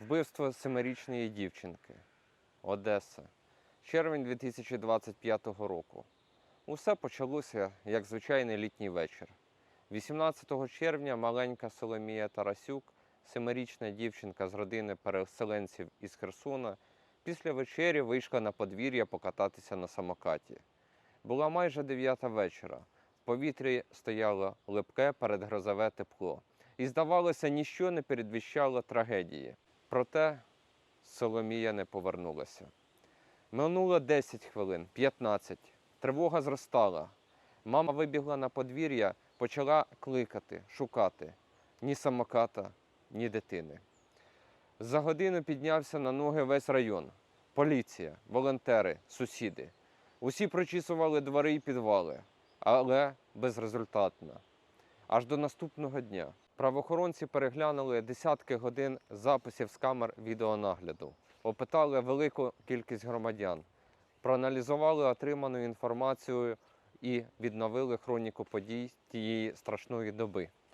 Вбивство семирічної дівчинки. Одеса. Червень 2025 року. Усе почалося як звичайний літній вечір. 18 червня маленька Соломія Тарасюк, семирічна дівчинка з родини переселенців із Херсона, після вечері вийшла на подвір'я покататися на самокаті. Була майже дев'ята вечора. В повітрі стояло липке передгрозове тепло. І, здавалося, ніщо не передвіщало трагедії. Проте Соломія не повернулася. Минуло 10 хвилин, 15. Тривога зростала. Мама вибігла на подвір'я, почала кликати, шукати ні самоката, ні дитини. За годину піднявся на ноги весь район. Поліція, волонтери, сусіди. Усі прочісували двори і підвали, але безрезультатно. Аж до наступного дня правоохоронці переглянули десятки годин записів з камер відеонагляду, опитали велику кількість громадян, проаналізували отриману інформацію і відновили хроніку подій тієї страшної доби.